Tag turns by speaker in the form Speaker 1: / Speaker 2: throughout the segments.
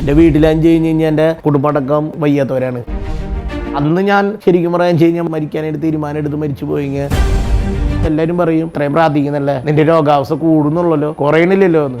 Speaker 1: എന്റെ വീട്ടിലഞ്ച് കഴിഞ്ഞ് കഴിഞ്ഞാൽ എന്റെ കുടുംബടക്കം വയ്യാത്തവരാണ്. അന്ന് ഞാൻ ശരിക്കും പറയാൻ കഴിഞ്ഞാൽ മരിക്കാനായിട്ട് തീരുമാനം എടുത്ത് മരിച്ചു പോയെങ്കിൽ എല്ലാവരും പറയും ഇത്രയും പ്രാർത്ഥിക്കുന്നല്ലേ? നിന്റെ രോഗാവസ്ഥ കൂടുന്നുള്ളല്ലോ കുറയണില്ലല്ലോ എന്ന്.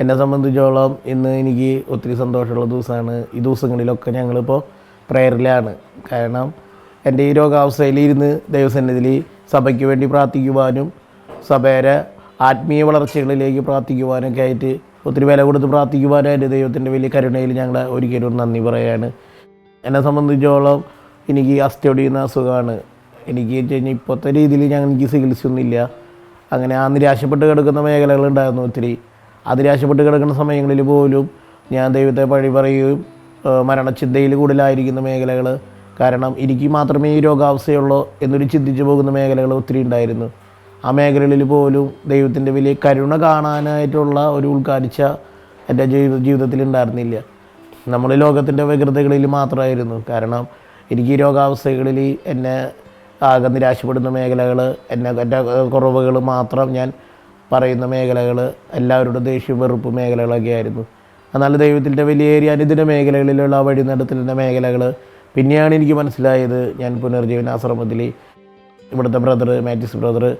Speaker 1: എന്നെ സംബന്ധിച്ചോളം ഇന്ന് എനിക്ക് ഒത്തിരി സന്തോഷമുള്ള ദിവസമാണ്. ഈ ദിവസങ്ങളിലൊക്കെ ഞങ്ങളിപ്പോൾ പ്രയറിലാണ്. കാരണം എന്റെ ഈ രോഗാവസ്ഥയിൽ ഇരുന്ന് ദൈവസന്നിധിയിൽ സഭയ്ക്ക് വേണ്ടി പ്രാർത്ഥിക്കുവാനും സഭയുടെ ആത്മീയ വളർച്ചകളിലേക്ക് പ്രാർത്ഥിക്കുവാനൊക്കെ ആയിട്ട് ഒത്തിരി വില കൊടുത്ത് പ്രാർത്ഥിക്കുവാനായിട്ട് ദൈവത്തിന്റെ വലിയ കരുണയിൽ ഞങ്ങൾ ഒരിക്കലും നന്ദി പറയാണ്. എന്നെ സംബന്ധിച്ചോളം എനിക്ക് അസ്റ്റഡി എന്ന അസുഖമാണ്. എനിക്ക് വെച്ച് കഴിഞ്ഞാൽ ഇപ്പോഴത്തെ രീതിയിൽ ഞാൻ എനിക്ക് ചികിത്സയൊന്നുമില്ല. അങ്ങനെ ആ നിരാശപ്പെട്ട് കിടക്കുന്ന മേഖലകളുണ്ടായിരുന്നു ഒത്തിരി. ആ നിരാശപ്പെട്ട് കിടക്കുന്ന സമയങ്ങളിൽ പോലും ഞാൻ ദൈവത്തെ പഴി പറയുകയും മരണചിന്തയിൽ കൂടുതലായിരിക്കുന്ന മേഖലകൾ കാരണം എനിക്ക് മാത്രമേ ഈ രോഗാവസ്ഥയുള്ളൂ എന്നൊരു ചിന്തിച്ചു പോകുന്ന മേഖലകൾ ഒത്തിരി ഉണ്ടായിരുന്നു. ആ മേഖലകളിൽ പോലും ദൈവത്തിന്റെ വലിയ കരുണ കാണാനായിട്ടുള്ള ഒരു ഉൾക്കാഴ്ച എന്റെ ജീവിത ജീവിതത്തിൽ ഉണ്ടായിരുന്നില്ല. നമ്മൾ ലോകത്തിന്റെ വ്യഗ്രതകളിൽ മാത്രമായിരുന്നു. കാരണം എനിക്ക് ഈ രോഗാവസ്ഥകളിൽ എന്നെ ആകെ നിരാശപ്പെടുന്ന മേഖലകൾ എന്നെ എന്റെ കുറവുകൾ മാത്രം ഞാൻ പറയുന്ന മേഖലകൾ എല്ലാവരുടെ ദേഷ്യ വെറുപ്പ് മേഖലകളൊക്കെ ആയിരുന്നു. എന്നാൽ ദൈവത്തിന്റെ വലിയേറിയ അനുദിന മേഖലകളിലുള്ള വഴി നടത്തലിന്റെ മേഖലകൾ പിന്നെയാണ് എനിക്ക് മനസ്സിലായത് ഞാൻ പുനർജീവന ആശ്രമത്തിൽ ഇവിടുത്തെ ബ്രദർ മാറ്റിസ് ബ്രദർ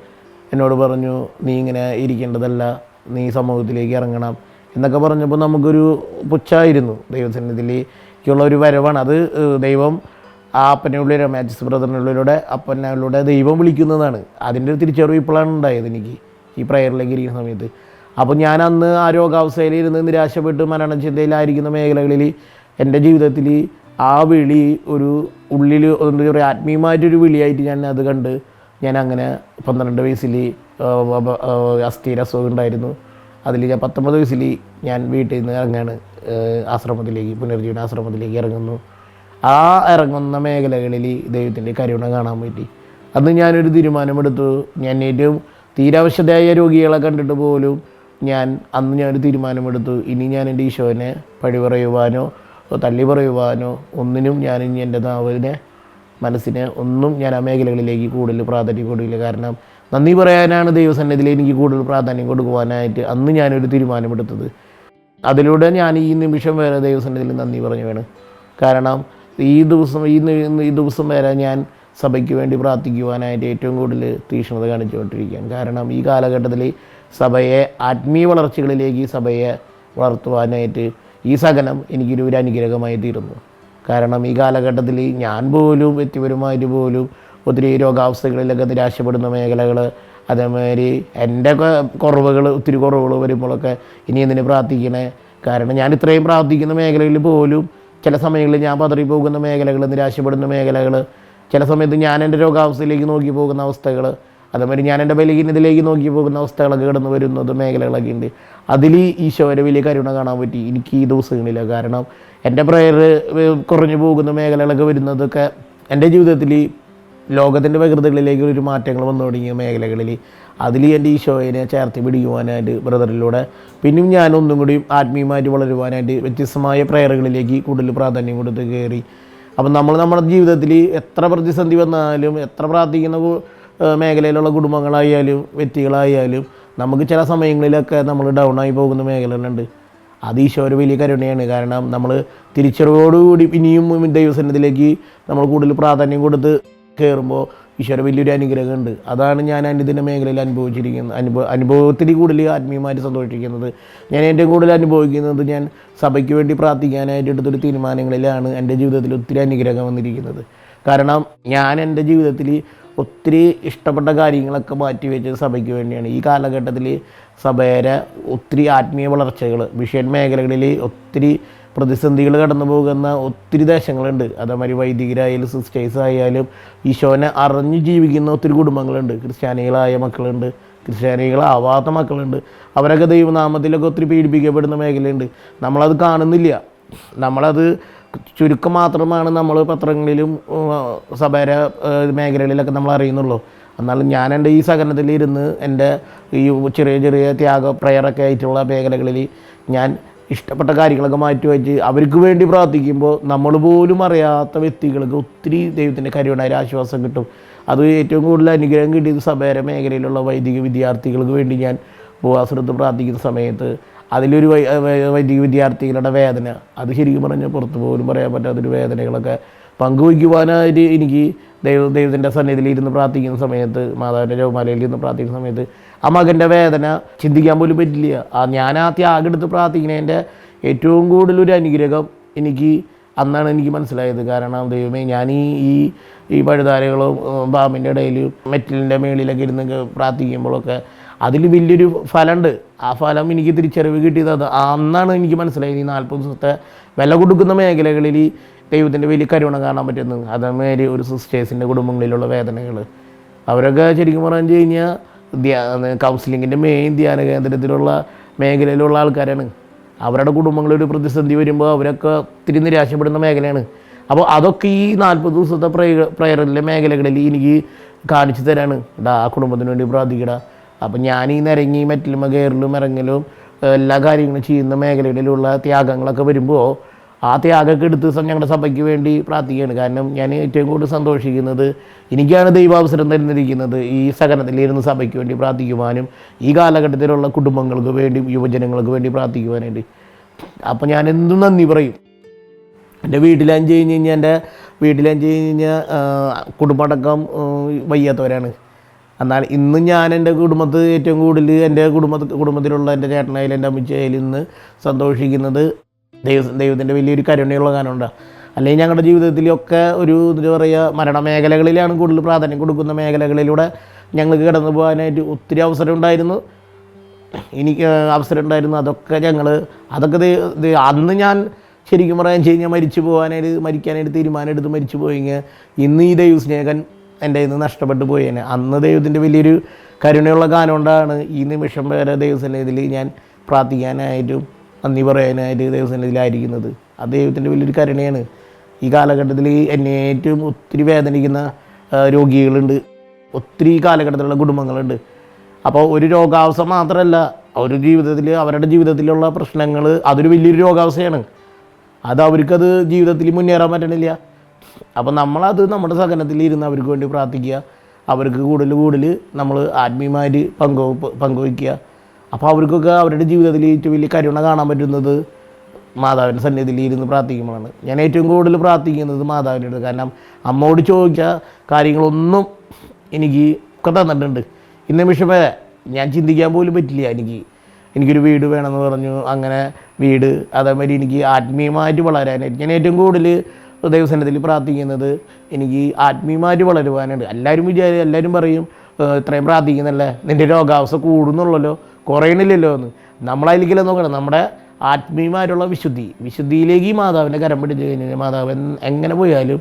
Speaker 1: എന്നോട് പറഞ്ഞു നീ ഇങ്ങനെ ഇരിക്കേണ്ടതല്ല നീ സമൂഹത്തിലേക്ക് ഇറങ്ങണം എന്നൊക്കെ പറഞ്ഞപ്പോൾ നമുക്കൊരു പുച്ഛായിരുന്നു ദൈവസന്നിധിയിലേക്കുള്ള ഒരു വരവാണ്. അത് ദൈവം ആ അപ്പനുള്ളിലൂടെ മാറ്റിസ് ബ്രദറിനുള്ളിലൂടെ അപ്പനുള്ളിലൂടെ ദൈവം വിളിക്കുന്നതാണ്. അതിന്റെ ഒരു തിരിച്ചറിവ് ഇപ്പോഴാണ് ഉണ്ടായത് എനിക്ക്. ഈ പ്രയറിലേക്ക് ഇരിക്കുന്ന സമയത്ത്. അപ്പോൾ ഞാൻ അന്ന് ആ രോഗാവസ്ഥയിൽ ഇരുന്ന് നിരാശപ്പെട്ട് മരണചിന്തയിലായിരിക്കുന്ന മേഖലകളിൽ എന്റെ ജീവിതത്തിൽ ആ വിളി ഒരു ഉള്ളിൽ എന്താ പറയുക ആത്മീയമായിട്ടൊരു വിളിയായിട്ട് ഞാൻ അത് കണ്ട് ഞാൻ അങ്ങനെ പന്ത്രണ്ട് വയസ്സിൽ അസ്ഥിര അസുഖം ഉണ്ടായിരുന്നു. അതിൽ ഞാൻ പത്തൊമ്പത് വയസ്സിൽ ഞാൻ വീട്ടിൽ നിന്ന് ഇറങ്ങാണ് ആശ്രമത്തിലേക്ക് പുനർജീവന ആശ്രമത്തിലേക്ക് ഇറങ്ങുന്നു. ആ ഇറങ്ങുന്ന മേഖലകളിൽ ദൈവത്തിന്റെ കരുണ കാണാൻ പറ്റി അന്ന് ഞാനൊരു തീരുമാനമെടുത്തു. ഞാൻ ഏറ്റവും തീരാവശ്യതയായ രോഗികളെ കണ്ടിട്ട് പോലും ഞാൻ അന്ന് ഞാനൊരു തീരുമാനമെടുത്തു. ഇനി ഞാൻ എന്റെ ഈശോനെ പഴി പറയുവാനോ തള്ളി പറയുവാനോ ഒന്നിനും ഞാൻ ഇനി എന്റെ നാവിനെ മനസ്സിനെ ഒന്നും ഞാൻ ആ മേഖലകളിലേക്ക് കൂടുതൽ പ്രാധാന്യം കൊടുക്കില്ല. കാരണം നന്ദി പറയാനാണ് ദൈവസന്നിധിയിൽ എനിക്ക് കൂടുതൽ പ്രാധാന്യം കൊടുക്കുവാനായിട്ട് അന്ന് ഞാനൊരു തീരുമാനമെടുത്തത്. അതിലൂടെ ഞാൻ ഈ നിമിഷം വരെ ദൈവസന്നിധിയിൽ നന്ദി പറഞ്ഞു വേണം. കാരണം ഈ ദിവസം ഈ ഈ ദിവസം വരെ ഞാൻ സഭയ്ക്ക് വേണ്ടി പ്രാർത്ഥിക്കുവാനായിട്ട് ഏറ്റവും കൂടുതൽ തീക്ഷ്ണത കാണിച്ചുകൊണ്ടിരിക്കുകയാണ്. കാരണം ഈ കാലഘട്ടത്തിൽ സഭയെ ആത്മീയ വളർച്ചകളിലേക്ക് സഭയെ വളർത്തുവാനായിട്ട് ഈ സകലം എനിക്കൊരു ഒരു അനുഗ്രഹമായി തീരുന്നു. കാരണം ഈ കാലഘട്ടത്തിൽ ഞാൻ പോലും വ്യക്തിപരമായിട്ട് പോലും ഒത്തിരി രോഗാവസ്ഥകളിലൊക്കെ നിരാശപ്പെടുന്ന മേഖലകൾ അതേമാതിരി എന്റെ കുറവുകൾ ഒത്തിരി കുറവുകൾ വരുമ്പോഴൊക്കെ ഇനി എന്തിനു പ്രാർത്ഥിക്കണേ? കാരണം ഞാൻ ഇത്രയും പ്രാർത്ഥിക്കുന്ന മേഖലകളിൽ പോലും ചില സമയങ്ങളിൽ ഞാൻ പതറിപ്പോകുന്ന മേഖലകൾ നിരാശപ്പെടുന്ന മേഖലകൾ ചില സമയത്ത് ഞാൻ എന്റെ രോഗാവസ്ഥയിലേക്ക് നോക്കി പോകുന്ന അവസ്ഥകൾ അതേമാതിരി ഞാൻ എന്റെ ബലഹീനതയിലേക്ക് നോക്കി പോകുന്ന അവസ്ഥകളൊക്കെ കിടന്നു വരുന്നത് മേഖലകളൊക്കെ ഉണ്ട്. അതിൽ ഈശോയുടെ വലിയ കരുണ കാണാൻ പറ്റി. എനിക്ക് ഈ ദിവസങ്ങളില്ല. കാരണം എന്റെ പ്രയർ കുറഞ്ഞു പോകുന്ന മേഖലകളൊക്കെ വരുന്നതൊക്കെ എന്റെ ജീവിതത്തിൽ ലോകത്തിന്റെ പ്രകൃതികളിലേക്ക് ഒരു മാറ്റങ്ങൾ വന്നു തുടങ്ങിയ മേഖലകളിൽ. അതിൽ എന്റെ ഈശോയെ ചേർത്ത് പിടിക്കുവാനായിട്ട് ബ്രദറിലൂടെ പിന്നെയും ഞാനൊന്നും കൂടി ആത്മീയമായിട്ട് വളരുവാനായിട്ട് വ്യത്യസ്തമായ പ്രയറുകളിലേക്ക് കൂടുതൽ പ്രാധാന്യം കൊടുത്ത് കയറി. അപ്പം നമ്മൾ നമ്മുടെ ജീവിതത്തിൽ എത്ര പ്രതിസന്ധി വന്നാലും എത്ര പ്രാർത്ഥിക്കുന്ന മേഖലയിലുള്ള കുടുംബങ്ങളായാലും വ്യക്തികളായാലും നമുക്ക് ചില സമയങ്ങളിലൊക്കെ നമ്മൾ ഡൗൺ ആയി പോകുന്ന മേഖലകളുണ്ട് അത് ഈശോയുടെ വലിയ കരുണയാണ്. കാരണം നമ്മൾ തിരിച്ചറിവോടുകൂടി ഇനിയും ദൈവസന്നിധിയിലേക്ക് നമ്മൾ കൂടുതൽ പ്രാധാന്യം കൊടുത്ത് കയറുമ്പോൾ ഈശോയുടെ വലിയൊരു അനുഗ്രഹമുണ്ട്. അതാണ് ഞാൻ അനുദിന മേഖലയിൽ അനുഭവിച്ചിരിക്കുന്നത്. അനുഭവ അനുഭവത്തിൽ കൂടുതൽ ആത്മീയമായിട്ട് സന്തോഷിക്കുന്നത്. ഞാൻ ഏറ്റവും കൂടുതൽ അനുഭവിക്കുന്നത് ഞാൻ സഭയ്ക്ക് വേണ്ടി പ്രാർത്ഥിക്കാനായിട്ട് എടുത്തൊരു തീരുമാനങ്ങളിലാണ് എന്റെ ജീവിതത്തിൽ ഒത്തിരി അനുഗ്രഹം വന്നിരിക്കുന്നത്. കാരണം ഞാൻ എന്റെ ജീവിതത്തിൽ ഒത്തിരി ഇഷ്ടപ്പെട്ട കാര്യങ്ങളൊക്കെ മാറ്റി വെച്ചത് സഭയ്ക്ക് വേണ്ടിയാണ്. ഈ കാലഘട്ടത്തിൽ സഭയുടെ ഒത്തിരി ആത്മീയ വളർച്ചകൾ വിഷയൻ മേഖലകളിൽ ഒത്തിരി പ്രതിസന്ധികൾ കടന്നു പോകുന്ന ഒത്തിരി ദേശങ്ങളുണ്ട്. അതേമാതിരി വൈദികരായാലും സിസ്റ്റേഴ്സ് ആയാലും ഈശോനെ അറിഞ്ഞു ജീവിക്കുന്ന ഒത്തിരി കുടുംബങ്ങളുണ്ട്. ക്രിസ്ത്യാനികളായ മക്കളുണ്ട്. ക്രിസ്ത്യാനികളാവാത്ത മക്കളുണ്ട്. അവരൊക്കെ ദൈവനാമത്തിലൊക്കെ ഒത്തിരി പീഡിപ്പിക്കപ്പെടുന്ന മേഖലയുണ്ട്. നമ്മളത് കാണുന്നില്ല. നമ്മളത് ചുരുക്കം മാത്രമാണ് നമ്മൾ പത്രങ്ങളിലും സഭര മേഖലകളിലൊക്കെ നമ്മൾ അറിയുന്നുള്ളൂ. എന്നാലും ഞാൻ എന്റെ ഈ സഹനത്തിൽ ഇരുന്ന് എന്റെ ഈ ചെറിയ ചെറിയ ത്യാഗ പ്രയറൊക്കെ ആയിട്ടുള്ള മേഖലകളിൽ ഞാൻ ഇഷ്ടപ്പെട്ട കാര്യങ്ങളൊക്കെ മാറ്റി വെച്ച് അവർക്ക് വേണ്ടി പ്രാർത്ഥിക്കുമ്പോൾ നമ്മൾ പോലും അറിയാത്ത വ്യക്തികൾക്ക് ഒത്തിരി ദൈവത്തിന്റെ കരുണായ ആശ്വാസം കിട്ടും. അത് ഏറ്റവും കൂടുതൽ അനുഗ്രഹം കിട്ടിയത് സഭേര മേഖലയിലുള്ള വൈദിക വിദ്യാർത്ഥികൾക്ക് വേണ്ടി ഞാൻ ഉപവാസത്ത് പ്രാർത്ഥിക്കുന്ന സമയത്ത് അതിലൊരു വൈദിക വിദ്യാർത്ഥികളുടെ വേദന. അത് ശരിക്കും പറഞ്ഞാൽ പുറത്ത് പോലും പറയാൻ പറ്റാത്തൊരു വേദനകളൊക്കെ പങ്കുവയ്ക്കുവാനായിട്ട് എനിക്ക് ദൈവ ദൈവത്തിന്റെ സന്നിധിയിൽ ഇരുന്ന് പ്രാർത്ഥിക്കുന്ന സമയത്ത് മാതാവിന്റെ ജവമാലയിൽ ഇരുന്ന് പ്രാർത്ഥിക്കുന്ന സമയത്ത് ആ മകന്റെ വേദന ചിന്തിക്കാൻ പോലും പറ്റില്ല. ആ ഞാൻ ആ ത്യാഗം എടുത്ത് പ്രാർത്ഥിക്കുന്നതിന്റെ ഏറ്റവും കൂടുതൽ ഒരു അനുഗ്രഹം എനിക്ക് അന്നാണ് എനിക്ക് മനസ്സിലായത്. കാരണം ദൈവമേ ഞാൻ ഈ ഈ ഈ പഴുതാരകളും ബാമിന്റെ ഇടയിൽ മെറ്റലിന്റെ മേളിലൊക്കെ ഇരുന്ന് പ്രാർത്ഥിക്കുമ്പോഴൊക്കെ അതിൽ വലിയൊരു ഫലമുണ്ട്. ആ ഫലം എനിക്ക് തിരിച്ചറിവ് കിട്ടിയത് അത്. അന്നാണ് എനിക്ക് മനസ്സിലായത് ഈ നാൽപ്പത് ദിവസത്തെ വില കൊടുക്കുന്ന മേഖലകളിൽ ദൈവത്തിന്റെ വലിയ കരുണ കാണാൻ പറ്റുന്നത്. അതേമാതിരി ഒരു സിസ്റ്റേഴ്സിന്റെ കുടുംബങ്ങളിലുള്ള വേദനകൾ. അവരൊക്കെ ശരിക്കും പറഞ്ഞു കഴിഞ്ഞാൽ കൗൺസിലിങ്ങിന്റെ മെയിൻ ധ്യാന കേന്ദ്രത്തിലുള്ള മേഖലയിലുള്ള ആൾക്കാരാണ്. അവരുടെ കുടുംബങ്ങളൊരു പ്രതിസന്ധി വരുമ്പോൾ അവരൊക്കെ ഒത്തിരി നിരാശപ്പെടുന്ന മേഖലയാണ്. അപ്പോൾ അതൊക്കെ ഈ നാൽപ്പത് ദിവസത്തെ പ്രയ പ്രയറിലെ മേഖലകളിൽ എനിക്ക് കാണിച്ചു തരാണ്. ഡാ ആ കുടുംബത്തിന് വേണ്ടി പ്രാർത്ഥിക്കടാ. അപ്പം ഞാൻ ഈ നിരങ്ങി മെറ്റിലും കയറലും ഇറങ്ങലും എല്ലാ കാര്യങ്ങളും ചെയ്യുന്ന മേഖലകളിലുള്ള ത്യാഗങ്ങളൊക്കെ വരുമ്പോൾ ആ ത്യാഗമൊക്കെ എടുത്ത് ഞങ്ങളുടെ സഭയ്ക്ക് വേണ്ടി പ്രാർത്ഥിക്കുകയാണ്. കാരണം ഞാൻ ഏറ്റവും കൂടുതൽ സന്തോഷിക്കുന്നത് എനിക്കാണ് ദൈവാവസരം തരുന്നിരിക്കുന്നത് ഈ സഹനത്തിലിരുന്ന് സഭയ്ക്ക് വേണ്ടി പ്രാർത്ഥിക്കുവാനും ഈ കാലഘട്ടത്തിലുള്ള കുടുംബങ്ങൾക്ക് വേണ്ടി യുവജനങ്ങൾക്ക് വേണ്ടി പ്രാർത്ഥിക്കുവാനായിട്ട്. അപ്പോൾ ഞാൻ എന്തും നന്ദി പറയും. എന്റെ വീട്ടിലഞ്ച് കഴിഞ്ഞ് കഴിഞ്ഞാൽ എന്റെ വീട്ടിലഞ്ച് കഴിഞ്ഞ് കഴിഞ്ഞാൽ കുടുംബമടക്കം വയ്യാത്തവരാണ്. എന്നാൽ ഇന്ന് ഞാൻ എന്റെ കുടുംബത്തിൽ ഏറ്റവും കൂടുതൽ എന്റെ കുടുംബ കുടുംബത്തിലുള്ള എന്റെ ചേട്ടനായാലും എന്റെ അമ്മച്ചായാലും ഇന്ന് സന്തോഷിക്കുന്നത് ദൈവ ദൈവത്തിന്റെ വലിയൊരു കരുണയുള്ള കാരണമുണ്ട് അല്ലെങ്കിൽ ഞങ്ങളുടെ ജീവിതത്തിലൊക്കെ ഒരു എന്താ പറയുക മരണ മേഖലകളിലാണ് കൂടുതൽ പ്രാധാന്യം കൊടുക്കുന്ന മേഖലകളിലൂടെ ഞങ്ങൾക്ക് കടന്നു പോകാനായിട്ട് ഒത്തിരി അവസരം ഉണ്ടായിരുന്നു. എനിക്ക് അവസരം ഉണ്ടായിരുന്നു. അതൊക്കെ ഞങ്ങൾ അതൊക്കെ അന്ന് ഞാൻ ശരിക്കും പറയാൻ കഴിഞ്ഞാൽ മരിച്ചു പോകാനായിട്ട് മരിക്കാനായിട്ട് തീരുമാനമെടുത്ത് മരിച്ചു പോയെങ്കിൽ ഇന്ന് ഈ ദൈവസ്നേഹൻ എന്റെ ഇന്ന് നഷ്ടപ്പെട്ടു പോയേനെ. അന്ന് ദൈവത്തിന്റെ വലിയൊരു കരുണയുള്ള കാലം കൊണ്ടാണ് ഈ നിമിഷം വരെ ദൈവസന്നിധിയിൽ ഞാൻ പ്രാർത്ഥിക്കാനായിട്ടും നന്ദി പറയാനായിട്ട് ദൈവസന്നിധിയിലായിരിക്കുന്നത് ആ ദൈവത്തിന്റെ വലിയൊരു കരുണയാണ്. ഈ കാലഘട്ടത്തിൽ എന്നെ ഏറ്റവും ഒത്തിരി വേദനിക്കുന്ന രോഗികളുണ്ട്. ഒത്തിരി കാലഘട്ടത്തിലുള്ള കുടുംബങ്ങളുണ്ട്. അപ്പോൾ ഒരു രോഗാവസ്ഥ മാത്രമല്ല ഒരു ജീവിതത്തിൽ അവരുടെ ജീവിതത്തിലുള്ള പ്രശ്നങ്ങൾ അതൊരു വലിയൊരു രോഗാവസ്ഥയാണ്. അത് അവർക്കത് ജീവിതത്തിൽ മുന്നേറാൻ പറ്റണില്ല. അപ്പോൾ നമ്മളത് നമ്മുടെ സഹനത്തിൽ ഇരുന്ന് അവർക്ക് വേണ്ടി പ്രാർത്ഥിക്കുക. അവർക്ക് കൂടുതൽ കൂടുതൽ നമ്മൾ ആത്മീയമായിട്ട് പങ്കു പങ്കുവയ്ക്കുക അപ്പോൾ അവർക്കൊക്കെ അവരുടെ ജീവിതത്തിൽ ഏറ്റവും വലിയ കരുണ കാണാൻ പറ്റുന്നത് മാതാവിന്റെ സന്നിധിയിൽ ഇരുന്ന് പ്രാർത്ഥിക്കുമ്പോഴാണ്. ഞാൻ ഏറ്റവും കൂടുതൽ പ്രാർത്ഥിക്കുന്നത് മാതാവിന്റെ അടുത്ത്. കാരണം അമ്മോട് ചോദിച്ച കാര്യങ്ങളൊന്നും എനിക്ക് ഒക്കെ തന്നിട്ടുണ്ട്. ഈ വരെ ഞാൻ ചിന്തിക്കാൻ പോലും പറ്റില്ല എനിക്ക്. എനിക്കൊരു വീട് വേണമെന്ന് പറഞ്ഞു. അങ്ങനെ വീട് അതേമാതിരി എനിക്ക് ആത്മീയമായിട്ട് വളരാനായിട്ട് ഞാൻ ഏറ്റവും കൂടുതൽ ദൈവസനത്തിൽ പ്രാർത്ഥിക്കുന്നത് എനിക്ക് ആത്മീയമായിട്ട് വളരുവാനാണ്. എല്ലാവരും വിചാരി എല്ലാവരും പറയും ഇത്രയും പ്രാർത്ഥിക്കുന്നല്ലേ? നിന്റെ രോഗാവസ്ഥ കൂടുന്നുള്ളല്ലോ. കുറയണില്ലല്ലോ എന്ന് നമ്മളതിലേക്കല്ലേ നോക്കണം നമ്മുടെ ആത്മീയമായിട്ടുള്ള വിശുദ്ധി. വിശുദ്ധിയിലേക്ക് ഈ മാതാവിന്റെ കരം പിടിച്ച് കഴിഞ്ഞാൽ മാതാവ് എങ്ങനെ പോയാലും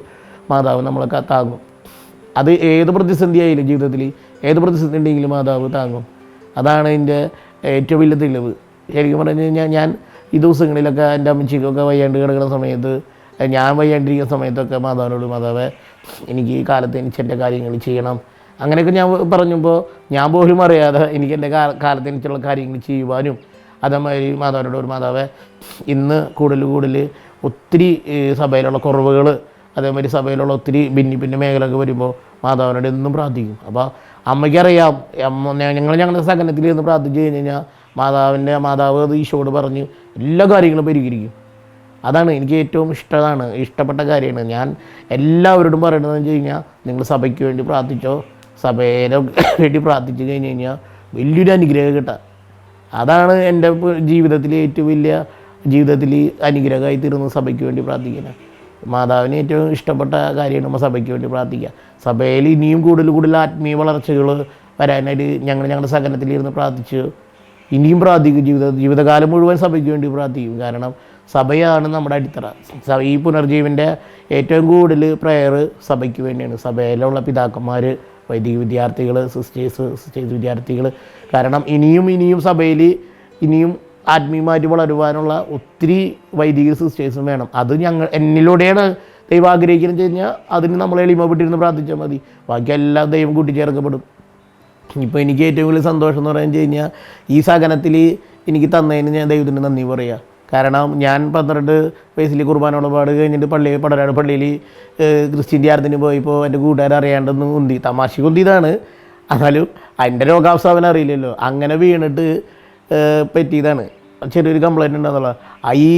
Speaker 1: മാതാവ് നമ്മളെ താങ്ങും. അത് ഏത് പ്രതിസന്ധി ആയാലും ജീവിതത്തിൽ ഏത് പ്രതിസന്ധി ഉണ്ടെങ്കിലും മാതാവ് താങ്ങും. അതാണ് എന്റെ ഏറ്റവും വലിയ തെളിവ്. ശരിക്കും പറഞ്ഞു കഴിഞ്ഞാൽ ഞാൻ ഈ ദിവസങ്ങളിലൊക്കെ എന്റെ അമ്മച്ചിക്കൊക്കെ വയ്യാണ്ട് കിടക്കുന്ന സമയത്ത് ഞാൻ വയ്യാണ്ടിരിക്കുന്ന സമയത്തൊക്കെ മാതാവിനോട് മാതാവേ എനിക്ക് ഈ കാലത്ത് എനിക്ക് എന്റെ കാര്യങ്ങൾ ചെയ്യണം. അങ്ങനെയൊക്കെ ഞാൻ പറഞ്ഞപ്പോൾ ഞാൻ പോലും അറിയാതെ എനിക്ക് എന്റെ കാല കാലത്തിനുള്ള കാര്യങ്ങൾ ചെയ്യുവാനും അതേമാതിരി മാതാവിനോട് ഒരു മാതാവേ ഇന്ന് കൂടുതൽ കൂടുതൽ ഒത്തിരി സഭയിലുള്ള കുറവുകൾ അതേമാതിരി സഭയിലുള്ള ഒത്തിരി ഭിന്നി ഭിന്ന മേഖലയൊക്കെ വരുമ്പോൾ മാതാവിനോട് എന്നും പ്രാർത്ഥിക്കും. അപ്പോൾ അമ്മയ്ക്കറിയാം അമ്മ ഞങ്ങൾ ഞങ്ങളുടെ സകലത്തിൽ നിന്ന് പ്രാർത്ഥിച്ചു കഴിഞ്ഞ് കഴിഞ്ഞാൽ മാതാവിന്റെ മാതാവ് അത് ഈശോട് പറഞ്ഞ് എല്ലാ കാര്യങ്ങളും പരിഹരിക്കും. അതാണ് എനിക്ക് ഏറ്റവും ഇഷ്ടമാണ് ഇഷ്ടപ്പെട്ട കാര്യമാണ്. ഞാൻ എല്ലാവരോടും പറയണതെന്ന് വെച്ച് കഴിഞ്ഞാൽ നിങ്ങൾ സഭയ്ക്ക് വേണ്ടി പ്രാർത്ഥിച്ചോ സഭയുടെ വേണ്ടി പ്രാർത്ഥിച്ചു കഴിഞ്ഞ് കഴിഞ്ഞാൽ വലിയൊരു അനുഗ്രഹം കിട്ടാം. അതാണ് എന്റെ ജീവിതത്തിലെ ഏറ്റവും വലിയ ജീവിതത്തിൽ അനുഗ്രഹമായി തീർന്ന സഭയ്ക്ക് വേണ്ടി പ്രാർത്ഥിക്കുന്നത്. മാതാവിന് ഏറ്റവും ഇഷ്ടപ്പെട്ട കാര്യമാണ് നമ്മൾ സഭയ്ക്ക് വേണ്ടി പ്രാർത്ഥിക്കുക. സഭയിൽ ഇനിയും കൂടുതൽ കൂടുതൽ ആത്മീയ വളർച്ചകൾ വരാനായിട്ട് ഞങ്ങൾ ഞങ്ങളുടെ സഹനത്തിലിരുന്ന് പ്രാർത്ഥിച്ച് ഇനിയും പ്രാർത്ഥിക്കും. ജീവിത ജീവിതകാലം മുഴുവൻ സഭയ്ക്ക് വേണ്ടി പ്രാർത്ഥിക്കും. കാരണം സഭയാണ് നമ്മുടെ അടിത്തറ. ഈ പുനർജീവന്റെ ഏറ്റവും കൂടുതൽ പ്രയർ സഭയ്ക്ക് വേണ്ടിയാണ്. സഭയിലുള്ള പിതാക്കന്മാർ വൈദിക വിദ്യാർത്ഥികൾ സിസ്റ്റേഴ്സ് സിസ്റ്റേഴ്സ് വിദ്യാർത്ഥികൾ. കാരണം ഇനിയും ഇനിയും സഭയിൽ ഇനിയും ആത്മീയമായിട്ട് വളരുവാനുള്ള ഒത്തിരി വൈദിക സിസ്റ്റേഴ്സും വേണം. അത് ഞങ്ങൾ എന്നിലൂടെയാണ് ദൈവം ആഗ്രഹിക്കുന്നത് കഴിഞ്ഞാൽ അതിന് നമ്മൾ എളിമപ്പെട്ടിരുന്ന് പ്രാർത്ഥിച്ചാൽ മതി. ബാക്കി എല്ലാം ദൈവം കൂട്ടിച്ചേർക്കപ്പെടും. ഇപ്പോൾ എനിക്ക് ഏറ്റവും കൂടുതൽ സന്തോഷം എന്ന് പറയുന്നത് കഴിഞ്ഞാൽ ഈ സഹനത്തിൽ എനിക്ക് തന്നതിന് ഞാൻ ദൈവത്തിന് നന്ദി പറയുക കാരണം ഞാൻ പന്ത്രണ്ട് വയസ്സിൽ കുർബാനോട് പാട് കഴിഞ്ഞിട്ട് പള്ളി പടരാട് പള്ളിയിൽ ക്രിസ്ത്യന്റെ ആർദിന് പോയപ്പോൾ എന്റെ കൂട്ടുകാർ അറിയാണ്ടെന്ന് ഉന്തി. തമാശ കുന്തിയതാണ് എന്നാലും അതിന്റെ രോഗാവസ്ഥാവന അറിയില്ലല്ലോ. അങ്ങനെ വീണിട്ട് പറ്റിയതാണ്. ചെറിയൊരു കംപ്ലൈന്റ് ഉണ്ടെന്നുള്ള ഈ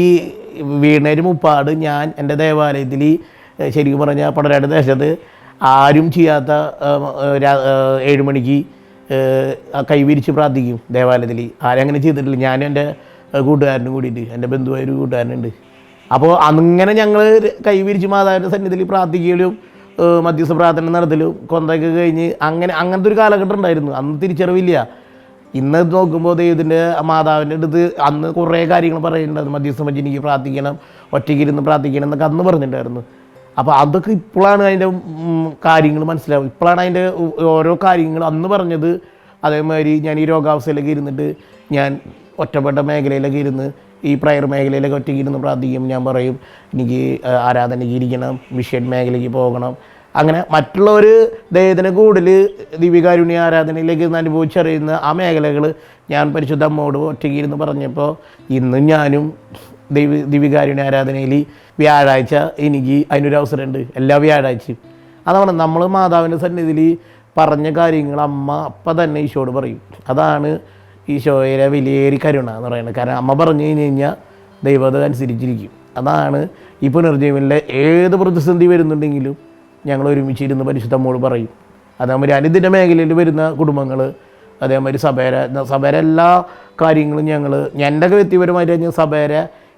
Speaker 1: വീണേര് മുപ്പാട് ഞാൻ എന്റെ ദേവാലയത്തിൽ ശരിക്കും പറഞ്ഞാൽ പടരാട് ദേശത്ത് ആരും ചെയ്യാത്ത ഏഴുമണിക്ക് ഏഹ്, രാ- ഏഹ്, ഏഴ് മണിക്ക് ഏഹ്, ആ കൈ വിരിച്ച് പ്രാർത്ഥിക്കും ദേവാലയത്തിൽ. ആരും അങ്ങനെ ചെയ്തിട്ടില്ല. ഞാനും എന്റെ കൂട്ടുകാരനും കൂടിയിട്ട്. എന്റെ ബന്ധുവായ ഒരു കൂട്ടുകാരനുണ്ട്. അപ്പോൾ അങ്ങനെ ഞങ്ങൾ കൈവിരിച്ച് മാതാവിന്റെ സന്നിധിയിൽ പ്രാർത്ഥിക്കലും മധ്യസ്ഥ പ്രാർത്ഥന നടത്തലും കൊന്തയൊക്കെ കഴിഞ്ഞ് അങ്ങനെ അങ്ങനത്തെ ഒരു കാലഘട്ടം ഉണ്ടായിരുന്നു. അന്ന് തിരിച്ചറിവില്ല. ഇന്ന് നോക്കുമ്പോൾ ദൈവത്തിന്റെ മാതാവിന്റെ അടുത്ത് അന്ന് കുറേ കാര്യങ്ങൾ പറയുന്നുണ്ടായിരുന്നു മധ്യസ്ഥം വെച്ച് എനിക്ക് പ്രാർത്ഥിക്കണം ഒറ്റയ്ക്കിരുന്ന് പ്രാർത്ഥിക്കണം എന്നൊക്കെ അന്ന് പറഞ്ഞിട്ടുണ്ടായിരുന്നു. അപ്പോൾ അതൊക്കെ ഇപ്പോഴാണ് അതിന്റെ കാര്യങ്ങൾ മനസ്സിലാവും ഇപ്പോഴാണ് അതിന്റെ ഓരോ കാര്യങ്ങൾ അന്ന് പറഞ്ഞത്. അതേമാതിരി ഞാൻ ഈ രോഗാവസ്ഥയിലൊക്കെ ഇരുന്നിട്ട് ഞാൻ ഒറ്റപ്പെട്ട മേഖലയിലൊക്കെ ഇരുന്ന് ഈ പ്രയർ മേഖലയിലൊക്കെ ഒറ്റയ്ക്ക് ഇരുന്ന് പ്രാർത്ഥിക്കും. ഞാൻ പറയും എനിക്ക് ആരാധനയ്ക്ക് ഇരിക്കണം മിഷൻ മേഖലയ്ക്ക് പോകണം. അങ്ങനെ മറ്റുള്ളവർ ദൈവത്തിനെ കൂടുതൽ ദിവ്യകാരുണ്യ ആരാധനയിലേക്ക് ഇന്ന് അനുഭവിച്ചറിയുന്ന ആ മേഖലകൾ ഞാൻ പരിശുദ്ധ അമ്മോട് ഒറ്റയ്ക്ക് ഇരുന്ന് പറഞ്ഞപ്പോൾ ഇന്നും ഞാനും ദൈവ ദിവ്യകാരുണ്യ ആരാധനയിൽ വ്യാഴാഴ്ച എനിക്ക് അതിനൊരു അവസരമുണ്ട്. എല്ലാ വ്യാഴാഴ്ചയും. അതാണ് നമ്മൾ മാതാവിന്റെ സന്നിധിയിൽ പറഞ്ഞ കാര്യങ്ങൾ അമ്മ അപ്പം തന്നെ ഈശോട് പറയും. അതാണ് ഈശോയുടെ വിലയേറി കരുണ എന്ന് പറയുന്നത്. കാരണം അമ്മ പറഞ്ഞു കഴിഞ്ഞ് കഴിഞ്ഞാൽ ദൈവത അനുസരിച്ചിരിക്കും. അതാണ് ഈ പുനർജീവനിലെ ഏത് പ്രതിസന്ധി വരുന്നുണ്ടെങ്കിലും ഞങ്ങൾ ഒരുമിച്ചിരുന്ന് പരിശുദ്ധമ്മോട് പറയും. അതേമാതിരി അനുദിന മേഖലയിൽ വരുന്ന കുടുംബങ്ങൾ അതേമാതിരി സഭേര സഭേര എല്ലാ കാര്യങ്ങളും ഞങ്ങൾ എന്റെ വ്യക്തിപരമായിട്ട് ഞാൻ സഭേര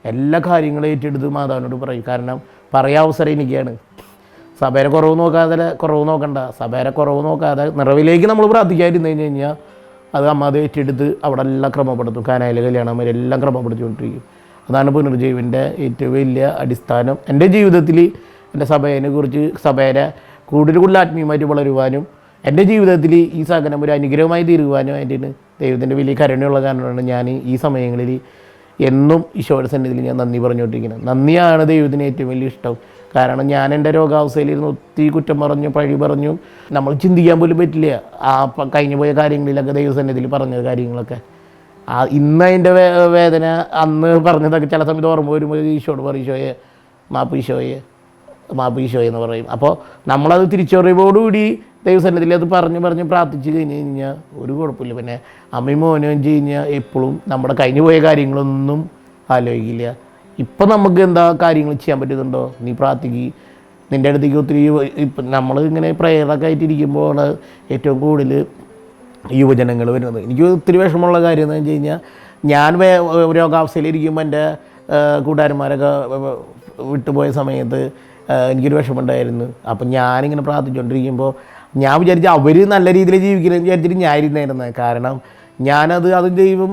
Speaker 1: എല്ലാ കാര്യങ്ങളും ഏറ്റെടുത്ത് മാതാവിനോട് പറയും. കാരണം പറയാൻ അവസരം എനിക്കാണ്. സഭേരെ കുറവ് നോക്കാതെ കുറവ് നോക്കണ്ട. സഭേരെ കുറവ് നോക്കാതെ നിറവിലേക്ക് നമ്മൾ പ്രാർത്ഥിക്കാതിരുന്നു കഴിഞ്ഞ് കഴിഞ്ഞാൽ അത് അമ്മ അത് ഏറ്റെടുത്ത് അവിടെ എല്ലാം ക്രമപ്പെടുത്തും. കാനായിലെ കല്യാണം വരെ എല്ലാം ക്രമപ്പെടുത്തിക്കൊണ്ടിരിക്കും. അതാണ് പുനർജീവന്റെ ഏറ്റവും വലിയ അടിസ്ഥാനം. എന്റെ ജീവിതത്തിൽ എന്റെ സഭയെ കുറിച്ച് സഭയെ കൂടുതൽ കൂടുതൽ ആത്മീയമായിട്ട് വളരുവാനും എന്റെ ജീവിതത്തിൽ ഈ സഹനം ഒരു അനുഗ്രഹമായി തീരുവാനും എന്റെ ദൈവത്തിന്റെ വലിയ കരുണയുള്ള കാരണമാണ് ഞാൻ ഈ സമയങ്ങളിൽ എന്നും ഈശോയുടെ സന്നിധിയിൽ ഞാൻ നന്ദി പറഞ്ഞുകൊണ്ടിരിക്കുന്നത്. നന്ദിയാണ് ദൈവത്തിന് ഏറ്റവും വലിയ ഇഷ്ടം. കാരണം ഞാൻ എന്റെ രോഗാവസ്ഥയിലിരുന്ന് ഒത്തിരി കുറ്റം പറഞ്ഞു പഴി പറഞ്ഞു. നമ്മൾ ചിന്തിക്കാൻ പോലും പറ്റില്ല. ആ കഴിഞ്ഞു പോയ കാര്യങ്ങളിലൊക്കെ ദൈവസന്നിധിയിൽ പറഞ്ഞ കാര്യങ്ങളൊക്കെ. ആ ഇന്ന് അതിന്റെ വേദന അന്ന് പറഞ്ഞതൊക്കെ ചില സമയത്ത് ഓർമ്മ വരുമ്പോൾ ഈശോട് പറയും ഈശോയെ മാപ്പ് ഈശോയെ മാപ്പ് ഈശോയെ എന്ന് പറയും. അപ്പോൾ നമ്മളത് തിരിച്ചറിവോടുകൂടി ദൈവസന്നിധിയിൽ അത് പറഞ്ഞ് പറഞ്ഞ് പ്രാർത്ഥിച്ച് കഴിഞ്ഞ് കഴിഞ്ഞാൽ ഒരു കുഴപ്പമില്ല. പിന്നെ അമ്മയും മോനും ചെയ്ഞ്ഞാൽ എപ്പോഴും നമ്മുടെ കഴിഞ്ഞു പോയ കാര്യങ്ങളൊന്നും ആലോചിക്കില്ല. ഇപ്പം നമുക്ക് എന്താ കാര്യങ്ങൾ ചെയ്യാൻ പറ്റുന്നുണ്ടോ നീ പ്രാർത്ഥിക്ക്. നിന്റെ അടുത്തേക്ക് ഒത്തിരി ഇപ്പം നമ്മൾ ഇങ്ങനെ പ്രയറൊക്കെ ആയിട്ട് ഇരിക്കുമ്പോൾ ഏറ്റവും കൂടുതൽ യുവജനങ്ങൾ വരുന്നത്. എനിക്ക് ഒത്തിരി വിഷമമുള്ള കാര്യം എന്ന് വെച്ച് കഴിഞ്ഞാൽ ഞാൻ രോഗാവസ്ഥയിലിരിക്കുമ്പോൾ എന്റെ കൂട്ടുകാരന്മാരൊക്കെ വിട്ടുപോയ സമയത്ത് എനിക്കൊരു വിഷമമുണ്ടായിരുന്നു. അപ്പം ഞാനിങ്ങനെ പ്രാർത്ഥിച്ചുകൊണ്ടിരിക്കുമ്പോൾ ഞാൻ വിചാരിച്ചു അവർ നല്ല രീതിയിൽ ജീവിക്കണമെന്ന് വിചാരിച്ചിട്ട് ഞാൻ ഇരുന്നായിരുന്നത് കാരണം ഞാനത് അത് ദൈവം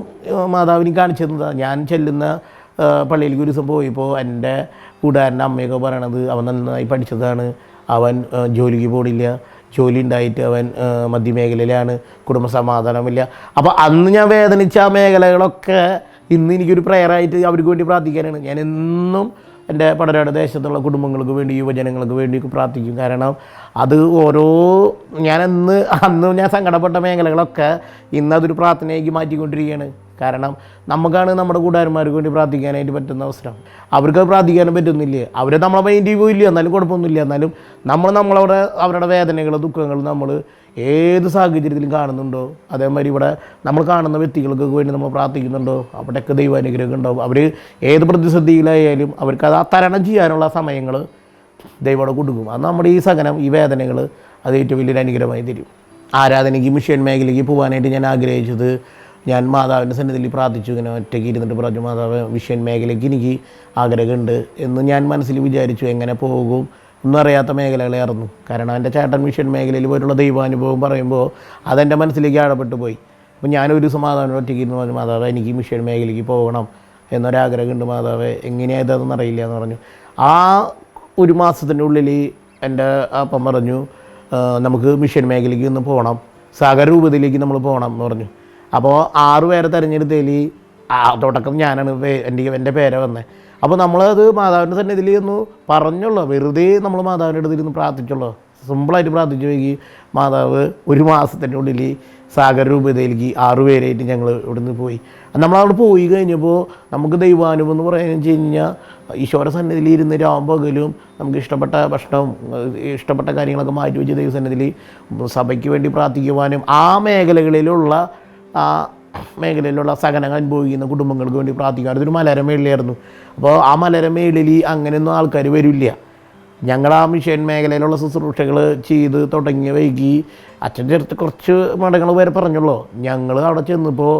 Speaker 1: മാതാവിനെ കാണിച്ചു തന്നതാണ് ഞാൻ ചെല്ലുന്ന പള്ളിയിലേക്ക് ഒരു ദിവസം പോയപ്പോൾ എന്റെ കൂട്ടുകാരന്റെ അമ്മയൊക്കെ പറയണത് അവൻ നന്നായി പഠിച്ചതാണ്. അവൻ ജോലിക്ക് പോണില്ല. ജോലി ഉണ്ടായിട്ട് അവൻ മധ്യമേഖലയിലാണ് കുടുംബ സമാധാനമില്ല അപ്പോൾ അന്ന് ഞാൻ വേദനിച്ച ആ മേഖലകളൊക്കെ ഇന്ന് എനിക്കൊരു പ്രയറായിട്ട് അവർക്ക് വേണ്ടി പ്രാർത്ഥിക്കാനാണ്. ഞാൻ എന്നും എന്റെ പടരാട് ദേശത്തുള്ള കുടുംബങ്ങൾക്ക് വേണ്ടി യുവജനങ്ങൾക്ക് വേണ്ടി പ്രാർത്ഥിക്കും. കാരണം അത് ഓരോ ഞാൻ അന്ന് അന്ന് ഞാൻ സങ്കടപ്പെട്ട മേഖലകളൊക്കെ ഇന്ന് അതൊരു പ്രാർത്ഥനയാക്കി മാറ്റിക്കൊണ്ടിരിക്കുകയാണ്. കാരണം നമുക്കാണ് നമ്മുടെ കൂട്ടുകാരന്മാർക്ക് വേണ്ടി പ്രാർത്ഥിക്കാനായിട്ട് പറ്റുന്ന അവസരം. അവർക്ക് പ്രാർത്ഥിക്കാനും പറ്റുന്നില്ല? അവരെ നമ്മളെ മൈൻഡ് പോയില്ല എന്നാലും കുഴപ്പമൊന്നുമില്ല. എന്നാലും നമ്മൾ നമ്മളവിടെ അവരുടെ വേദനകൾ ദുഃഖങ്ങൾ നമ്മൾ ഏത് സാഹചര്യത്തിലും കാണുന്നുണ്ടോ? അതേമാതിരി ഇവിടെ നമ്മൾ കാണുന്ന വ്യക്തികൾക്കൊക്കെ വേണ്ടി നമ്മൾ പ്രാർത്ഥിക്കുന്നുണ്ടോ? അവിടെയൊക്കെ ദൈവാനുഗ്രഹം ഉണ്ടാവും. അവർ ഏത് പ്രതിസന്ധിയിലായാലും അവർക്ക് അത് തരണം ചെയ്യാനുള്ള സമയങ്ങൾ ദൈവം കൊടുക്കും. അത് നമ്മുടെ ഈ സഹനം ഈ വേദനകൾ അത് ഏറ്റവും വലിയൊരു അനുഗ്രഹമായി തരും. ആരാധനയ്ക്ക് മിഷൻ മേഖലയ്ക്ക് പോകാനായിട്ട് ഞാൻ ആഗ്രഹിച്ചത് ഞാൻ മാതാവിന്റെ സന്നിധിയിൽ പ്രാർത്ഥിച്ചു ഇങ്ങനെ ഒറ്റയ്ക്ക് ഇരുന്നിട്ട് പറഞ്ഞു മാതാവ് വിഷ്യൻ മേഖലയ്ക്ക് എനിക്ക് ആഗ്രഹമുണ്ട്. എന്ന് ഞാൻ മനസ്സിൽ വിചാരിച്ചു എങ്ങനെ പോകും? ഒന്നും അറിയാത്ത മേഖലകളായിരുന്നു കാരണം എന്റെ ചേട്ടൻ മിഷൻ മേഖലയിൽ പോയിട്ടുള്ള ദൈവാനുഭവം പറയുമ്പോൾ അതെന്റെ മനസ്സിലേക്ക് ആഴപ്പെട്ടു പോയി. അപ്പോൾ ഞാനൊരു സമാധാനം ഒറ്റയ്ക്ക് ഇരുന്ന് പറഞ്ഞു മാതാവ് എനിക്ക് മിഷൻ മേഖലയ്ക്ക് പോകണം എന്നൊരാഗ്രഹമുണ്ട് മാതാവ് എങ്ങനെയാണ് ഇതെന്ന് അറിയില്ല എന്ന് പറഞ്ഞു. ആ ഒരു മാസത്തിന്റെ ഉള്ളിൽ എന്റെ അപ്പം പറഞ്ഞു നമുക്ക് മിഷൻ മേഖലയ്ക്ക് ഒന്ന് പോകണം സാഗര രൂപതയിലേക്ക് നമ്മൾ പോകണം എന്ന് പറഞ്ഞു. അപ്പോൾ ആറ് പേരെ തിരഞ്ഞെടുത്തതിൽ തുടക്കം ഞാനാണ് എന്റെ എന്റെ പേരെ വന്നത് അപ്പോൾ നമ്മളത് മാതാവിന്റെ സന്നിധിയിൽ ഒന്ന് പറഞ്ഞുള്ളൂ. വെറുതെ നമ്മൾ മാതാവിന്റെ അടുത്തിൽ ഒന്ന് പ്രാർത്ഥിച്ചുള്ളൂ. സിമ്പിളായിട്ട് പ്രാർത്ഥിച്ചു പോയി. മാതാവ് ഒരു മാസത്തിന്റെ ഉള്ളിൽ സാഗര രൂപതയിലേക്ക് ആറ് പേരായിട്ട് ഞങ്ങൾ ഇവിടുന്ന് പോയി. നമ്മളവിടെ പോയി കഴിഞ്ഞപ്പോൾ നമുക്ക് ദൈവാനുഭവം എന്ന് പറയുന്നത് വെച്ച് കഴിഞ്ഞാൽ ഈശ്വര സന്നിധിയിൽ ഇരുന്ന് രാമ്പകലും നമുക്ക് ഇഷ്ടപ്പെട്ട ഭക്ഷണം ഇഷ്ടപ്പെട്ട കാര്യങ്ങളൊക്കെ മാറ്റി വെച്ച് ദൈവസന്നിധിയിൽ സഭയ്ക്ക് വേണ്ടി പ്രാർത്ഥിക്കുവാനും ആ മേഖലകളിലുള്ള ആ മേഖലയിലുള്ള സഹനങ്ങൾ അനുഭവിക്കുന്ന കുടുംബങ്ങൾക്ക് വേണ്ടി പ്രാർത്ഥിക്കുക അതൊരു മലരമേളിലായിരുന്നു അപ്പോൾ ആ മലരമേളിൽ അങ്ങനെയൊന്നും ആൾക്കാർ വരില്ല. ഞങ്ങൾ ആ മിഷൻ മേഖലയിലുള്ള ശുശ്രൂഷകൾ ചെയ്ത് തുടങ്ങിയ വൈകി അച്ഛന്റെ അടുത്ത് കുറച്ച് മടങ്ങൾ വരെ പറഞ്ഞുള്ളൂ. ഞങ്ങൾ അവിടെ ചെന്നപ്പോൾ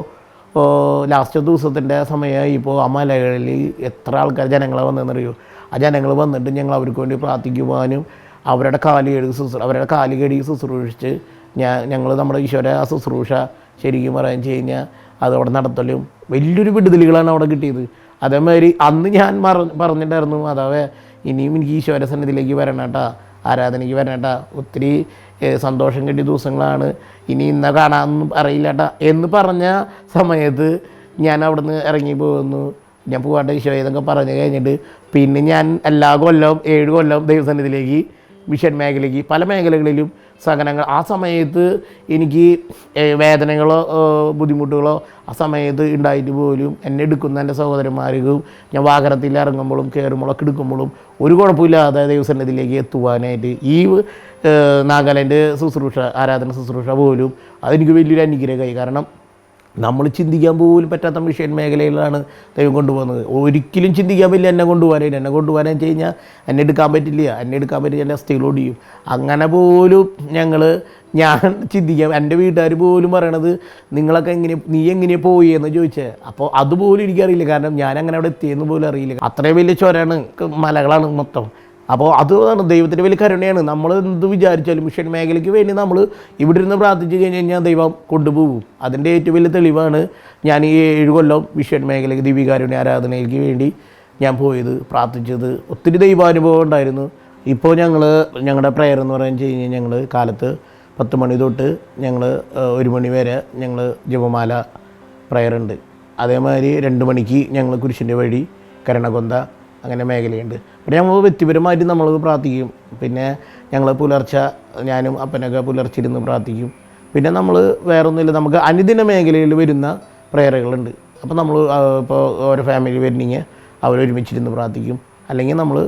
Speaker 1: ലാസ്റ്റ് ദിവസത്തിന്റെ സമയമായി ഇപ്പോൾ ആ മലകളിൽ എത്ര ആൾക്കാർ ജനങ്ങളെ വന്നതെന്നറിയോ? ആ ജനങ്ങൾ വന്നിട്ട് ഞങ്ങൾ അവർക്ക് വേണ്ടി പ്രാർത്ഥിക്കുവാനും അവരുടെ കാലുകേടി ശുശ്രൂ അവരുടെ കാലുകേടി ശുശ്രൂഷിച്ച് ഞാൻ ഞങ്ങൾ നമ്മുടെ ഈശ്വര ശുശ്രൂഷ ശരിക്കും പറയാൻ വെച്ച് കഴിഞ്ഞാൽ അതവിടെ നടത്തലും വലിയൊരു വിടുതലുകളാണ് അവിടെ കിട്ടിയത്. അതേമാതിരി അന്ന് ഞാൻ മറ പറഞ്ഞിട്ടായിരുന്നു അതാവേ ഇനിയും എനിക്ക് ഈശ്വര സന്നിധിയിലേക്ക് വരണട്ടാ ആരാധനയ്ക്ക് വരണട്ടാ ഒത്തിരി സന്തോഷം കിട്ടിയ ദിവസങ്ങളാണ് ഇനി ഇന്ന കാണാമെന്നും അറിയില്ലട്ടാ എന്ന് പറഞ്ഞ സമയത്ത് ഞാൻ അവിടുന്ന് ഇറങ്ങി പോകുന്നു. ഞാൻ പോകാണ്ട് ഈശോ ഏതൊക്കെ പറഞ്ഞു കഴിഞ്ഞിട്ട് പിന്നെ ഞാൻ എല്ലാ കൊല്ലവും ഏഴ് കൊല്ലം ദൈവസന്നിധിയിലേക്ക് മിഷൻ മേഖലയ്ക്ക് പല മേഖലകളിലും സഹനങ്ങൾ. ആ സമയത്ത് എനിക്ക് വേദനകളോ ബുദ്ധിമുട്ടുകളോ ആ സമയത്ത് ഉണ്ടായിട്ട് പോലും എന്നെ എടുക്കുന്ന എന്റെ സഹോദരന്മാർക്കും ഞാൻ വാഹനത്തിൽ ഇറങ്ങുമ്പോഴും കയറുമ്പോഴും ഒക്കെ എടുക്കുമ്പോഴും ഒരു കുഴപ്പമില്ലാതെ ദൈവസന്നിധിയിലേക്ക് എത്തുവാനായിട്ട് ഈ നാഗാലാൻഡ് ശുശ്രൂഷ ആരാധന ശുശ്രൂഷ പോലും അതെനിക്ക് വലിയൊരു അനുഗ്രഹമായി. കാരണം നമ്മൾ ചിന്തിക്കാൻ പോലും പറ്റാത്ത മിഷൻ മേഖലയിലാണ് ദൈവം കൊണ്ടുപോകുന്നത്. ഒരിക്കലും ചിന്തിക്കാൻ പറ്റില്ല എന്നെ കൊണ്ടുപോകാനായിട്ട്. എന്നെ കൊണ്ടുപോകാൻ കഴിഞ്ഞാൽ എന്നെ എടുക്കാൻ പറ്റില്ല. എന്നെ എടുക്കാൻ പറ്റില്ല എന്റെ അസ്ഥികളോട് ചെയ്യും അങ്ങനെ പോലും ഞങ്ങൾ ഞാൻ ചിന്തിക്കാം എന്റെ വീട്ടുകാർ പോലും പറയണത് നിങ്ങളൊക്കെ എങ്ങനെ നീ എങ്ങനെ പോയി എന്ന് ചോദിച്ചത് അപ്പോൾ അതുപോലും എനിക്കറിയില്ല. കാരണം ഞാൻ അങ്ങനെ അവിടെ എത്തിയെന്ന് പോലും അറിയില്ല. അത്രയും വലിയ ചുരമാണ് മലകളാണ് മൊത്തം. അപ്പോൾ അതാണ് ദൈവത്തിന്റെ വലിയ കരുണയാണ്. നമ്മൾ എന്ത് വിചാരിച്ചാലും മിഷൻ മേഖലയ്ക്ക് വേണ്ടി നമ്മൾ ഇവിടെ ഇരുന്ന് പ്രാർത്ഥിച്ച് കഴിഞ്ഞ് കഴിഞ്ഞാൽ ദൈവം കൊണ്ടുപോകും. അതിന്റെ ഏറ്റവും വലിയ തെളിവാണ് ഞാൻ ഈ ഏഴ് കൊല്ലം മിഷൻ മേഖലയ്ക്ക് ദിവ്യകാരുണ്യ ആരാധനയ്ക്ക് വേണ്ടി ഞാൻ പോയത് പ്രാർത്ഥിച്ചത്. ഒത്തിരി ദൈവാനുഭവം ഉണ്ടായിരുന്നു. ഇപ്പോൾ ഞങ്ങൾ ഞങ്ങളുടെ പ്രെയർ എന്ന് പറയാൻ കഴിഞ്ഞാൽ ഞങ്ങൾ കാലത്ത് പത്ത് മണി തൊട്ട് ഞങ്ങൾ ഒരു മണി വരെ ഞങ്ങൾ ജപമാല പ്രെയർ ഉണ്ട്. അതേമാതിരി രണ്ട് മണിക്ക് ഞങ്ങൾ കുരിശിന്റെ വഴി കരണകൊന്ത അങ്ങനെ മേഖലയുണ്ട്. പിന്നെ ഞങ്ങൾ വ്യക്തിപരമായിട്ട് നമ്മൾ പ്രാർത്ഥിക്കും. പിന്നെ ഞങ്ങൾ പുലർച്ചെ ഞാനും അപ്പനൊക്കെ പുലർച്ചിരുന്ന് പ്രാർത്ഥിക്കും. പിന്നെ നമ്മൾ വേറൊന്നുമില്ല നമുക്ക് അനുദിന മേഖലയിൽ വരുന്ന പ്രേയറുകളുണ്ട്. അപ്പോൾ നമ്മൾ ഇപ്പോൾ ഓരോ ഫാമിലി വരുന്നെങ്കിൽ അവരൊരുമിച്ചിരുന്ന് പ്രാർത്ഥിക്കും. അല്ലെങ്കിൽ നമ്മൾ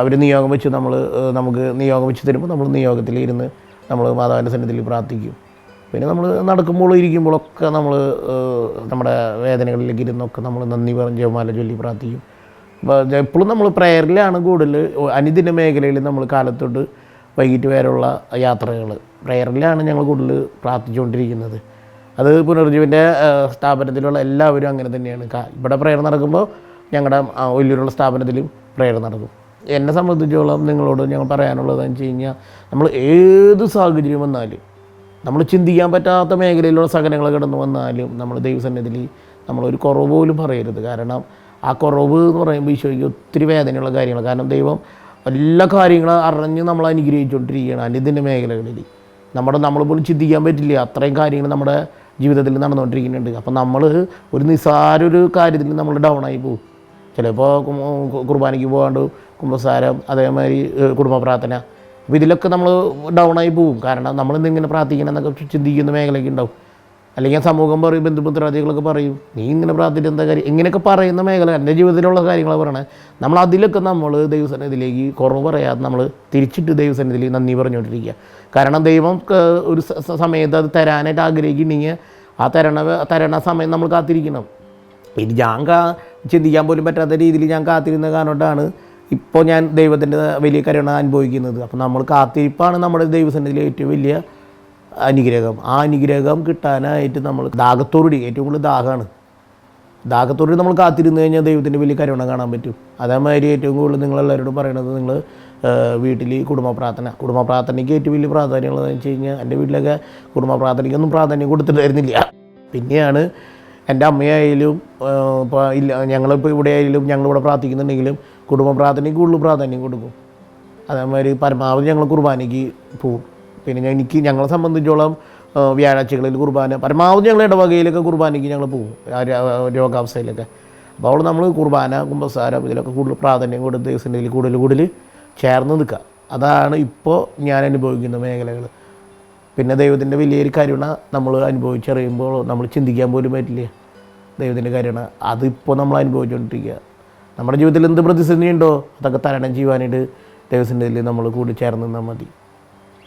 Speaker 1: അവർ നിയോഗം വെച്ച് നമ്മൾ നമുക്ക് നിയോഗം വെച്ച് തരുമ്പോൾ നമ്മൾ നിയോഗത്തിൽ ഇരുന്ന് നമ്മൾ മാതാവിന്റെ സന്നിധിയിൽ പ്രാർത്ഥിക്കും. പിന്നെ നമ്മൾ നടക്കുമ്പോൾ ഇരിക്കുമ്പോഴൊക്കെ നമ്മൾ നമ്മുടെ വേദനകളിലേക്ക് ഇരുന്നൊക്കെ നമ്മൾ നന്ദി പറഞ്ഞ് ജപമാല ചൊല്ലി പ്രാർത്ഥിക്കും. എപ്പോഴും നമ്മൾ പ്രയറിലാണ് കൂടുതൽ അനുദിന മേഖലയിൽ നമ്മൾ കാലത്തോട്ട് വൈകിട്ട് വരെയുള്ള യാത്രകൾ. പ്രയറിലാണ് ഞങ്ങൾ കൂടുതൽ പ്രാർത്ഥിച്ചുകൊണ്ടിരിക്കുന്നത്. അത് പുനർജീവിന്റെ സ്ഥാപനത്തിലുള്ള എല്ലാവരും അങ്ങനെ തന്നെയാണ്. ഇവിടെ പ്രയർ നടക്കുമ്പോൾ ഞങ്ങളുടെ വലിയൊരുള്ള സ്ഥാപനത്തിലും പ്രയർ നടക്കും. എന്നെ സംബന്ധിച്ചോളം നിങ്ങളോട് ഞങ്ങൾ പറയാനുള്ളത് എന്ന് വെച്ച് കഴിഞ്ഞാൽ നമ്മൾ ഏത് സാഹചര്യം വന്നാലും നമ്മൾ ചിന്തിക്കാൻ പറ്റാത്ത മേഖലയിലുള്ള സഹനങ്ങൾ കിടന്നു വന്നാലും നമ്മൾ ദൈവസന്നിധിയിൽ നമ്മളൊരു കുറവ് പോലും പറയരുത്. കാരണം ആ കുറവ് എന്ന് പറയുമ്പോൾ ഈശോയ്ക്ക് ഒത്തിരി വേദനയുള്ള കാര്യങ്ങൾ കാരണം ദൈവം എല്ലാ കാര്യങ്ങളും അറിഞ്ഞ് നമ്മൾ അനുഗ്രഹിച്ചുകൊണ്ടിരിക്കുകയാണ്. അനുദിന മേഖലകളിൽ. നമ്മുടെ നമ്മൾ പോലും ചിന്തിക്കാൻ പറ്റില്ല. അത്രയും കാര്യങ്ങൾ നമ്മുടെ ജീവിതത്തിൽ നടന്നുകൊണ്ടിരിക്കുന്നുണ്ട്. അപ്പോൾ നമ്മൾ ഒരു നിസ്സാര ഒരു കാര്യത്തിൽ നമ്മൾ ഡൗൺ ആയി പോകും. ചിലപ്പോൾ കുർബാനയ്ക്ക് പോകാണ്ട് കുമ്പസാരം അതേമാതിരി കുടുംബ പ്രാർത്ഥന അപ്പോൾ ഇതിലൊക്കെ നമ്മൾ ഡൗൺ ആയി പോകും. കാരണം നമ്മൾ ഇന്നിങ്ങനെ പ്രാർത്ഥിക്കണം എന്നൊക്കെ ചിന്തിക്കുന്ന മേഖലയൊക്കെ ഉണ്ടാവും. അല്ലെങ്കിൽ സമൂഹം പറയും ബന്ധുമിത്രാദികളൊക്കെ പറയും നീ ഇങ്ങനെ പ്രാർത്ഥിച്ചിട്ട് എന്താ കാര്യം? ഇങ്ങനെയൊക്കെ പറയുന്ന മേഖല എന്റെ ജീവിതത്തിലുള്ള കാര്യങ്ങൾ പറയണേ. നമ്മൾ അതിലൊക്കെ നമ്മൾ ദൈവസന്നിധിയിലേക്ക് കുറവ് പറയാതെ നമ്മൾ തിരിച്ചിട്ട് ദൈവസന്നിധിയിൽ നന്ദി പറഞ്ഞുകൊണ്ടിരിക്കുക. കാരണം ദൈവം ഒരു സമയത്ത് അത് തരാനായിട്ട് ആഗ്രഹിക്കുന്നുണ്ടെങ്കിൽ ആ തരണ തരണ സമയം നമ്മൾ കാത്തിരിക്കണം. ഇനി ഞാൻ കാ ചിന്തിക്കാൻ പോലും പറ്റാത്ത രീതിയിൽ ഞാൻ കാത്തിരുന്ന കാരണത്താണ് ഇപ്പോൾ ഞാൻ ദൈവത്തിന്റെ വലിയ കരുണ അനുഭവിക്കുന്നത്. അപ്പോൾ നമ്മൾ കാത്തിരിപ്പാണ് നമ്മുടെ ദൈവസന്നിധിയിലെ ഏറ്റവും വലിയ അനുഗ്രഹം. ആ അനുഗ്രഹം കിട്ടാനായിട്ട് നമ്മൾ ദാഹത്തോടുകൂടി ഏറ്റവും കൂടുതൽ ദാഹമാണ്. ദാഹത്തോടുകൂടി നമ്മൾ കാത്തിരുന്ന് കഴിഞ്ഞാൽ ദൈവത്തിന്റെ വലിയ കരുണ കാണാൻ പറ്റും. അതേമാതിരി ഏറ്റവും കൂടുതൽ നിങ്ങളെല്ലാവരോടും പറയണത് നിങ്ങൾ വീട്ടിൽ കുടുംബ പ്രാർത്ഥന. കുടുംബ പ്രാർത്ഥനയ്ക്ക് ഏറ്റവും വലിയ പ്രാധാന്യമുള്ളതെന്ന് വെച്ച് കഴിഞ്ഞാൽ എന്റെ വീട്ടിലൊക്കെ കുടുംബ പ്രാർത്ഥനയ്ക്കൊന്നും പ്രാധാന്യം കൊടുത്തിട്ടായിരുന്നില്ല പിന്നെയാണ് എന്റെ അമ്മയായാലും ഇപ്പോൾ ഇല്ല ഞങ്ങളിപ്പോൾ ഇവിടെ ആയാലും ഞങ്ങളിവിടെ പ്രാർത്ഥിക്കുന്നുണ്ടെങ്കിലും കുടുംബ പ്രാർത്ഥനയ്ക്ക് കൂടുതൽ പ്രാധാന്യം കൊടുക്കും. അതേമാതിരി പരമാവധി ഞങ്ങൾ കുർബാനയ്ക്ക് പോവും. പിന്നെ ഞാൻ- എനിക്ക് ഞങ്ങളെ സംബന്ധിച്ചോളം വ്യാഴാഴ്ചകളിൽ കുർബാന പരമാവധി ഞങ്ങൾ ഇടവകയിലൊക്കെ കുർബാനയ്ക്ക് ഞങ്ങൾ പോകും രോഗാവസ്ഥയിലൊക്കെ. അപ്പോൾ അവിടെ നമ്മൾ കുർബാന കുമ്പസാരം ഇതിലൊക്കെ കൂടുതൽ പ്രാധാന്യം കൊടുത്ത് ദിവസത്തിൽ കൂടുതൽ കൂടുതൽ ചേർന്ന് നിൽക്കുക. അതാണ് ഇപ്പോൾ ഞാൻ അനുഭവിക്കുന്ന മേഖലകൾ പിന്നെ ദൈവത്തിന്റെ വലിയൊരു കരുണ നമ്മൾ അനുഭവിച്ചറിയുമ്പോൾ നമ്മൾ ചിന്തിക്കാൻ പോലും പറ്റില്ല ദൈവത്തിന്റെ കരുണ. അതിപ്പോൾ നമ്മൾ അനുഭവിച്ചുകൊണ്ടിരിക്കുക നമ്മുടെ ജീവിതത്തിൽ എന്ത് പ്രതിസന്ധി ഉണ്ടോ അതൊക്കെ തരണം ചെയ്യുവാനായിട്ട് ദൈവത്തിന്റെ നമ്മൾ കൂടി ചേർന്ന് നിന്നാൽ മതി.